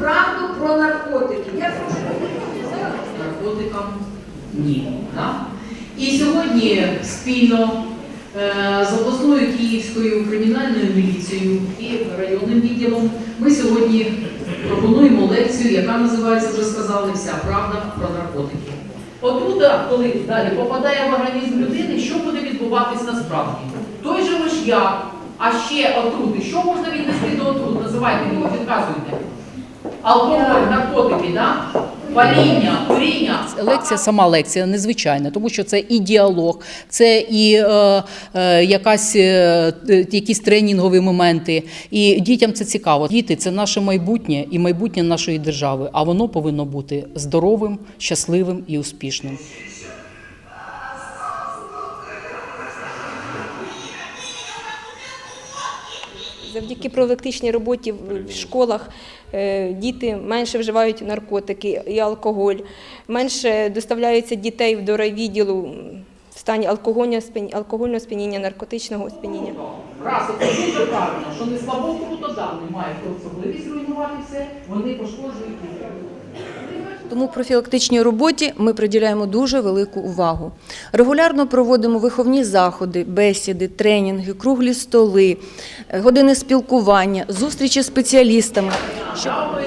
правду про наркотики. Я прошу. наркотикам ні. Да? І сьогодні спільно е, з обласною київською кримінальною міліцією і районним відділом ми сьогодні пропонуємо лекцію, яка називається, вже сказали, вся правда про наркотики. Отрута, коли далі попадає в організм людини, що буде відбуватись насправді? Той же миш'як, а ще отрути. Що можна віднести до отрут? Називайте мені, підказуйте. Алкоголь, наркотики, да? паління, куріння. Лекція, сама лекція незвичайна, тому що це і діалог, це і е, е, якась, е, якісь тренінгові моменти. І дітям це цікаво. Діти це наше майбутнє і майбутнє нашої держави. А воно повинно бути здоровим, щасливим і успішним. Завдяки профілактичній роботі в в школах е, діти менше вживають наркотики і алкоголь, менше доставляються дітей до райвідділу в стані алкогольного сп'яніння, наркотичного сп'яніння. Раз, це дуже правильно, що не слабо круто дані мають особливість руйнувати все, вони пошкоджують. Тому профілактичній роботі ми приділяємо дуже велику увагу. Регулярно проводимо виховні заходи, бесіди, тренінги, круглі столи, е, години спілкування, зустрічі з спеціалістами. Право.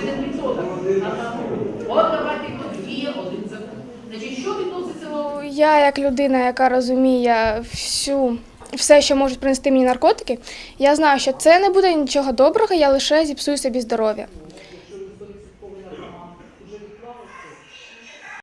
От давайте хто діє один закон. Значить, що відноситься Я, як людина, яка розуміє всю, все, що можуть принести мені наркотики, я знаю, що це не буде нічого доброго, я лише зіпсую собі здоров'я.